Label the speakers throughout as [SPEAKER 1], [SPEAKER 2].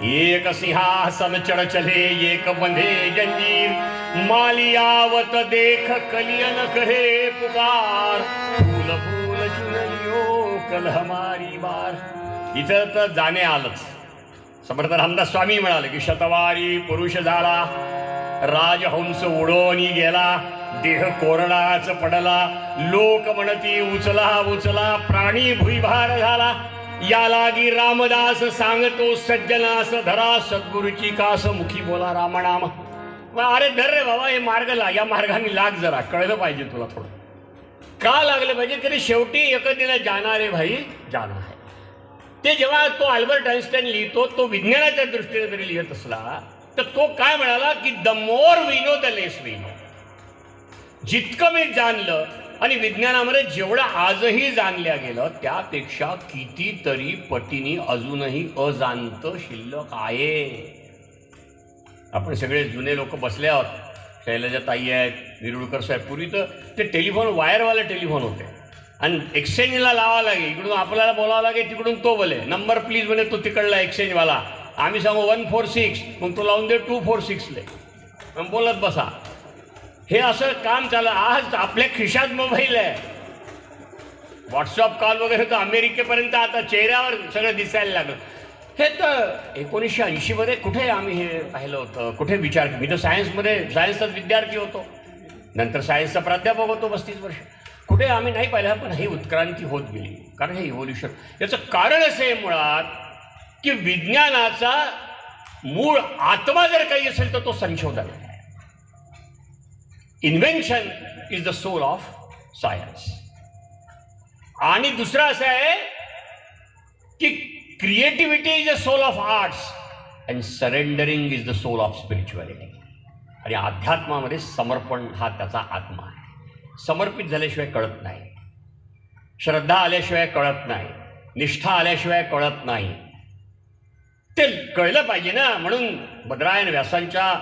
[SPEAKER 1] एक सिंहासन चढ़ चले एक बंधे जंजीर. मालियावत देख कलियन कहे पुकार. फूल फूल चुनलियो कल हमारी बार इथं तर जाणे आलंच. समर्थ रामदास स्वामी म्हणाले की शतवारी पुरुष झाला राजहंस उडवणी गेला देह कोरडाच पडला लोक म्हणती उचला उचला प्राणी भुईभार झाला. या लागी रामदास सांगतो सज्जनास धरा सद्गुरूची कास मुखी बोला रामनाम. मग अरे धर रे बाबा हे मार्ग लाग या मार्गाने लाग जरा कळलं पाहिजे तुला थोडं. का लागलं पाहिजे? तरी शेवटी एकतीला जाणार आहे भाई जाणार आहे. ते जेव्हा तो अल्बर्ट आइन्स्टाईन लिहितो तो विज्ञानाच्या दृष्टीने जरी लिहित असला तर तो काय म्हणाला की the more we know no the less we know जितकं मी जाणलं आणि विज्ञानामध्ये जेवढं आजही जाणल्या गेलं त्यापेक्षा कितीतरी पटीने अजूनही अजांत शिल्लक आहे. आपण सगळे जुने लोक बसले आहोत. शैलजा ताई आहेत विरुळकर साहेब पूर्वी तर ते टेलिफोन वायरवाले टेलिफोन होते. आणि एक्सचेंजला लावा लागे इकडून आपल्याला बोलावं लागे तिकडून तो बोले. नंबर प्लीज म्हणे तो तिकडला एक्सचेंजवाला. आम्ही सांगू वन फोर सिक्स मग तो लावून दे टू फोर सिक्सले मग बोलत बसा. हे असं काम चाललं आज आपल्या खिशात मोबाईल आहे. व्हॉट्सअप कॉल वगैरे तर अमेरिकेपर्यंत आता चेहऱ्यावर सगळं दिसायला लागलं. हे तर एकोणीसशे ऐंशीमध्ये कुठे आम्ही हे पाहिलं होतं? कुठे विचार मी तर सायन्समध्ये सायन्सचाच विद्यार्थी होतो. नंतर सायन्सचा प्राध्यापक होतो पस्तीस वर्ष. कुठे आम्ही नाही पाहिलं पण ही उत्क्रांती होत गेली. कारण हे इव्होल्युशन याचं कारण असं आहे मुळात की विज्ञानाचा मूळ आत्मा जर काही असेल तर तो संशोधन आहे. Invention is the soul of science आणि दुसरं असं आहे की creativity is the soul of arts and surrendering is the soul of spirituality आणि अध्यात्मामध्ये समर्पण हा त्याचा आत्मा आहे. समर्पित झाल्याशिवाय कळत नाही. श्रद्धा आल्याशिवाय कळत नाही. निष्ठा आल्याशिवाय कळत नाही. ते कळलं पाहिजे ना? म्हणून बद्रायण व्यासांच्या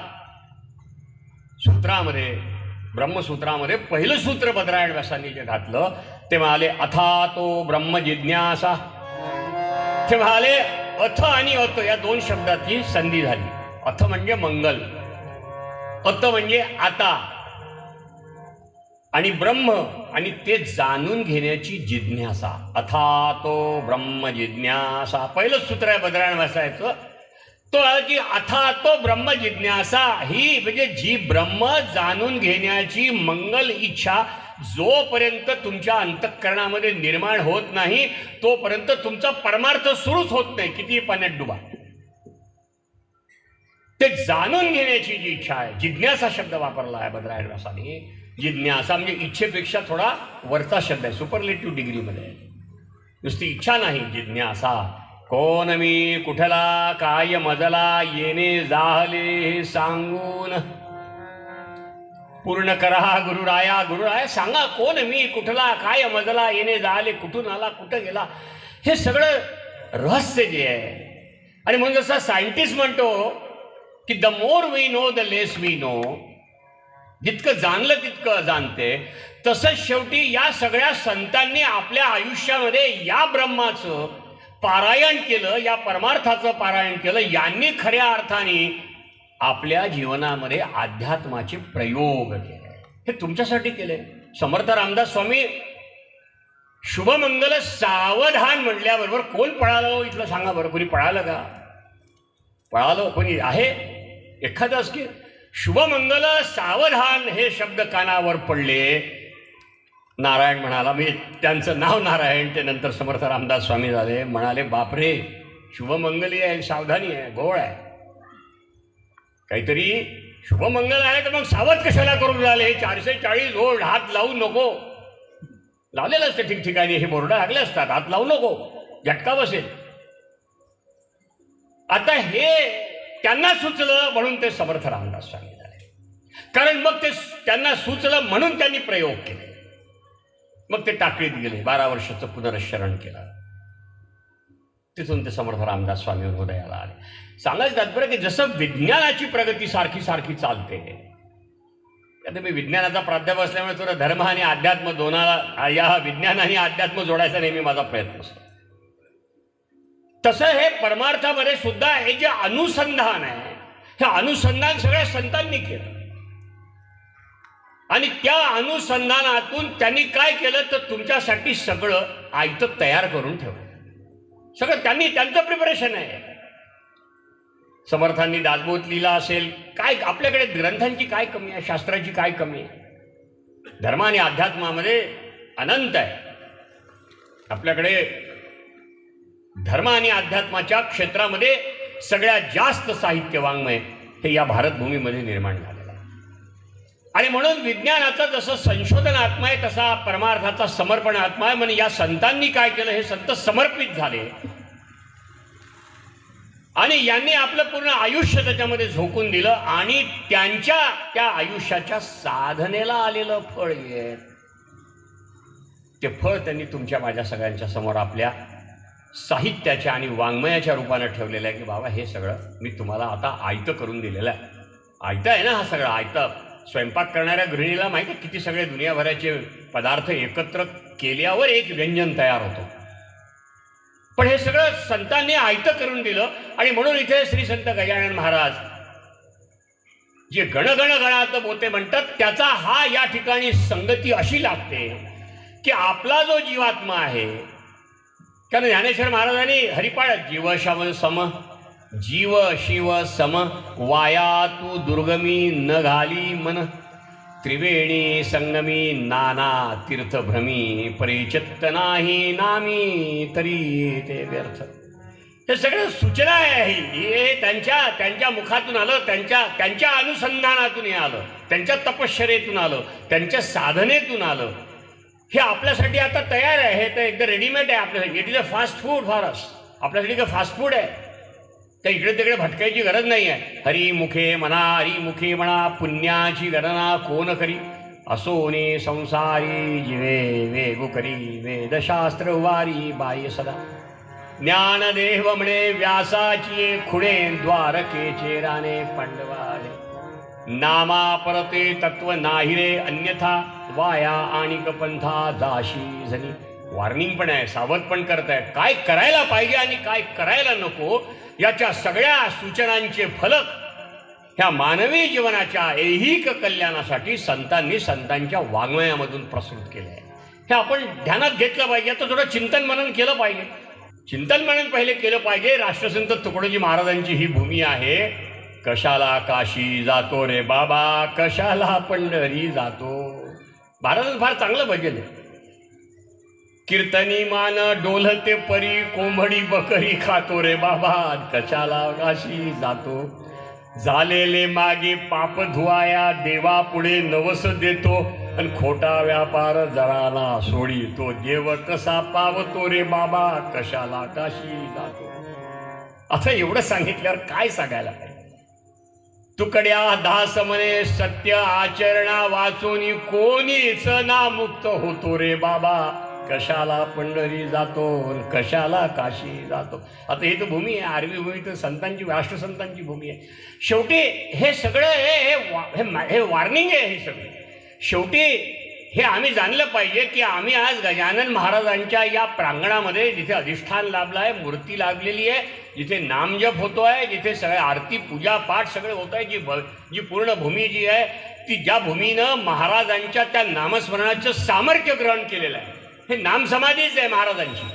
[SPEAKER 1] सूत्रामध्ये ब्रह्मसूत्रामध्ये पहिलं सूत्र बद्रायण व्यासांनी जे घातलं ते म्हणाले अथा तो ब्रह्म जिज्ञासा ते म्हणाले अथ आणि अत या दोन शब्दाची संधी झाली. अथ म्हणजे मंगल अत म्हणजे आता. आणि ब्रह्म आणि ते जाणून घेण्याची जिज्ञासा. अथा तो ब्रह्म जिज्ञासा पहिलं सूत्र आहे बद्रायण व्यासायचं तो की अथा तो ब्रह्म जिज्ञासा. ही म्हणजे जी ब्रह्म जाणून घेण्याची मंगल इच्छा जोपर्यंत तुमच्या अंतःकरणामध्ये निर्माण होत नाही तोपर्यंत तुमचा परमार्थ सुरूच होत नाही. किती पाण्यात डुबा. ते जाणून घेण्याची जी इच्छा आहे जिज्ञासा शब्द वापरला आहे बद्रायण व्यासाने. जिज्ञासा म्हणजे इच्छेपेक्षा थोडा वरचा शब्द आहे सुपरलेटिव्ह डिग्रीमध्ये. नुसती इच्छा नाही जिज्ञासा. कोण मी कुठला काय मजला येणे जाहले हे सांगून. पूर्ण करा गुरुराया गुरुराया सांगा कोण मी कुठला काय मजला येणे जाहले कुठून आला कुठं गेला. हे सगळं रहस्य जे आहे. आणि म्हणून जसं सायंटिस्ट म्हणतो की the more we know the less we know. जितकं जाणलं तितकं जाणते. तसंच शेवटी या सगळ्या संतांनी आपल्या आयुष्यामध्ये या ब्रह्माचं पारायण केलं या परमार्थाचं पारायण केलं यांनी खऱ्या अर्थाने आपल्या जीवनामध्ये अध्यात्माचे प्रयोग केले. हे तुमच्यासाठी केले. समर्थ रामदास स्वामी शुभमंगल सावधान म्हटल्याबरोबर कोण पळालं? हो इथलं सांगा बरं कोणी पळालं का? पळालं कोणी आहे? एखादंच की शुभमंगल सावधान हे शब्द कानावर पडले नारायण म्हणाला मी त्यांचं नाव नारायण ते नंतर समर्थ रामदास स्वामी झाले. म्हणाले बापरे शुभमंगली आहे सावधानी आहे घोळ आहे. काहीतरी शुभमंगल आहे तर मग सावध कशाला करून राहिले? चारशे चाळीस ओढ हात लावू नको. लावलेलं असतं ठिकठिकाणी हे बोर्ड लागले असतात हात लावू नको. झटका बसेल. आता हे त्यांना सुचलं म्हणून ते समर्थ रामदास स्वामी झाले. कारण मग ते त्यांना सुचलं म्हणून त्यांनी प्रयोग केले. मग ते टाकळीत गेले. बारा वर्षाचं पुनरश्चरण केलं. तिथून ते समर्थ रामदास स्वामी हृदयाला आले. सांगायचं तात्पर्य की जसं विज्ञानाची प्रगती सारखी सारखी चालते आता मी विज्ञानाचा प्राध्यापक असल्यामुळे तुला धर्म आणि अध्यात्म दोनाला या विज्ञान आणि अध्यात्म जोडायचा नेहमी माझा प्रयत्न असतो. तसं हे परमार्थामध्ये सुद्धा हे जे अनुसंधान आहे हे अनुसंधान सगळ्या संतांनी केलं. आणि त्या अनुसंधानातून त्यांनी काय केलं? तर तुमच्यासाठी सगळं आयतं तयार करून ठेवलं. सगळं त्यांनी त्यांचं प्रिपरेशन आहे. समर्थांनी दासबोध लिहिला असेल. काय आपल्याकडे ग्रंथांची काय कमी आहे? शास्त्राची काय कमी आहे? धर्म आणि अध्यात्मामध्ये अनंत आहे. आपल्याकडे धर्म आणि अध्यात्माच्या क्षेत्रामध्ये सगळ्यात जास्त साहित्य वाङ्मय हे या भारतभूमीमध्ये निर्माण झालं. आहे आणि म्हणून विज्ञानाचं जसं संशोधन आत्मा आहे तसा परमार्थाचा समर्पण आत्मा आहे. म्हणजे या संतांनी काय केलं? हे संत समर्पित झाले. आणि यांनी आपलं पूर्ण आयुष्य त्याच्यामध्ये झोकून दिलं आणि त्यांच्या त्या आयुष्याच्या साधनेला आलेलं फळ हे. ते फळ त्यांनी तुमच्या माझ्या सगळ्यांच्या समोर आपल्या साहित्याच्या आणि वाङ्मयाच्या रूपानं ठेवलेलं आहे की बाबा हे सगळं मी तुम्हाला आता आयतं करून दिलेलं आहे. आयतं आहे ना हा सगळं आयतं. स्वयंपाक करणाऱ्या गृहिणीला माहिती आहे किती सगळे दुनियाभराचे पदार्थ एकत्र केल्यावर एक व्यंजन तयार होतं. पण हे सगळं संतांनी आयतं करून दिलं आणि म्हणून इथे श्री संत गजानन महाराज जे गणगण गणात बोते म्हणतात त्याचा हा या ठिकाणी संगती अशी लागते की आपला जो जीवात्मा आहे कारण ज्ञानेश्वर महाराजांनी हरिपाळ जीव सम जीव शिव सम वाया तू दुर्गमी न घाली मन. त्रिवेणी संगमी नाना तीर्थभ्रमी परिचित्त नाही नामी तरी ते व्यर्थ. हे सगळं सूचना आहे हे. त्यांच्या त्यांच्या मुखातून आलं त्यांच्या त्यांच्या अनुसंधानातून हे आलं त्यांच्या तपश्चरेतून आलं त्यांच्या साधनेतून आलं. हे आपल्यासाठी आता तयार आहे. हे तर एकदा रेडीमेड आहे आपल्यासाठी. It is a fast food for us आपल्यासाठी काय फास्ट फूड आहे. तर इकडे तिकडे भटकायची गरज नाही आहे. हरी मुखे म्हणा हरी मुखे म्हणा पुण्याची गणना कोण करी? असोने संसारी जिवे वेगु करी वेदशास्त्र वारी बाय सदा. ज्ञानदेव म्हणे व्यासाची खुणे द्वारकेचे राणे पांडवाले. नामा परते तत्व नाही रे अन्यथा वाया आणि पंथा जाशी झनी वॉर्निंग पण आहे सावध पण करताय. काय करायला पाहिजे आणि काय करायला नको? याच्या सगळ्या सूचनांचे फलक ह्या मानवी जीवनाच्या ऐहिक कल्याणासाठी संतांनी संतांच्या वाङ्मयामधून प्रस्तुत केले आहे हे आपण ध्यानात घेतलं पाहिजे. आता थोडं चिंतन मनन केलं पाहिजे. चिंतन मनन पहिले केलं पाहिजे. राष्ट्रसंत तुकडोजी महाराजांची ही भूमी आहे. कशाला काशी जातो रे बाबा? कशाला पंढरी जातो? महाराजांचं फार चांगलं भजन आहे कीर्तनी मान डोलते परी कोंबडी बकरी खातो रे बाबा. कशाला काशी जातो? झालेले मागे पाप धुवाया देवा पुढे नवस देतो. आणि खोटा व्यापार जराला सोडी तो देव कसा पावतो रे बाबा? कशाला काशी जातो? असं एवढं सांगितल्यावर काय सांगायला पाहिजे? तुकड्या दास म्हणे सत्य आचरणा वाचून कोणीच ना मुक्त होतो रे बाबा. कशाला पंढरी जातो कशाला काशी जातो? आता ही तर भूमी आहे आरवी भूमी तर संतांची राष्ट्रसंतांची भूमी आहे. शेवटी हे सगळं हे हे वा- हे हे वॉर्निंग आहे हे सगळं. शेवटी हे आम्ही जाणलं पाहिजे की आम्ही आज गजानन महाराजांच्या या प्रांगणामध्ये जिथे अधिष्ठान लाभलं आहे मूर्ती लाभलेली आहे जिथे नामजप होतो आहे जिथे सगळ्या आरती पूजा पाठ सगळे होत आहे जी भ जी पूर्ण भूमी जी आहे ती ज्या भूमीनं महाराजांच्या त्या नामस्मरणाचं सामर्थ्य ग्रहण केलेलं आहे. हे नाम समाधीच आहे महाराजांची.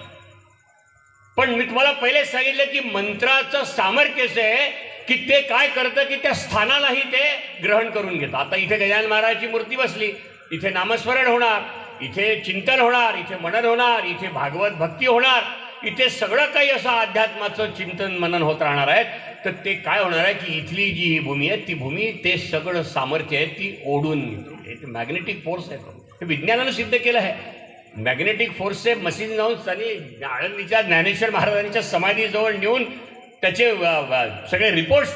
[SPEAKER 1] पण मी तुम्हाला पहिले सांगितलं की मंत्राचं सामर्थ्य आहे की ते काय करतं की त्या स्थानालाही ते ग्रहण करून घेतं. आता इथे गजानन महाराजांची मूर्ती बसली. इथे नामस्मरण होणार इथे चिंतन होणार इथे मनन होणार इथे भागवत भक्ती होणार इथे सगळं काही असं अध्यात्माचं चिंतन मनन होत राहणार आहे तर ते काय होणार आहे की इथली जी ही भूमी आहे ती भूमी ते सगळं सामर्थ्य आहे ती ओढून घेते. ते मॅग्नेटिक फोर्स आहे हे विज्ञानानं सिद्ध केलं आहे. मॅग्नेटिक फोर्सचे मशीन जाऊन त्यांनी आळंदीच्या ज्ञानेश्वर महाराजांच्या समाधीजवळ नेऊन त्याचे सगळे रिपोर्ट्स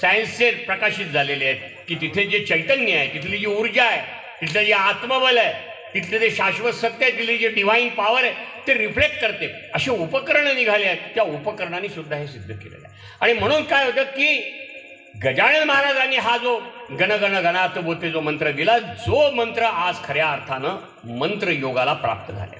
[SPEAKER 1] सायन्सचे प्रकाशित झालेले आहेत. की तिथे जे चैतन्य आहे तिथली जी ऊर्जा आहे तिथलं जे आत्मबल आहे तिथले जे शाश्वत सत्य आहे तिथली जे डिव्हाइन पॉवर आहे ते रिफ्लेक्ट करते. असे उपकरणं निघाले आहेत. त्या उपकरणाने सुद्धा हे सिद्ध केलेलं आहे. आणि म्हणून काय होतं की गजानन महाराजांनी हा जो गण गण गणात बोते जो मंत्र दिला जो मंत्र आज खऱ्या अर्थानं मंत्र योगाला प्राप्त झाले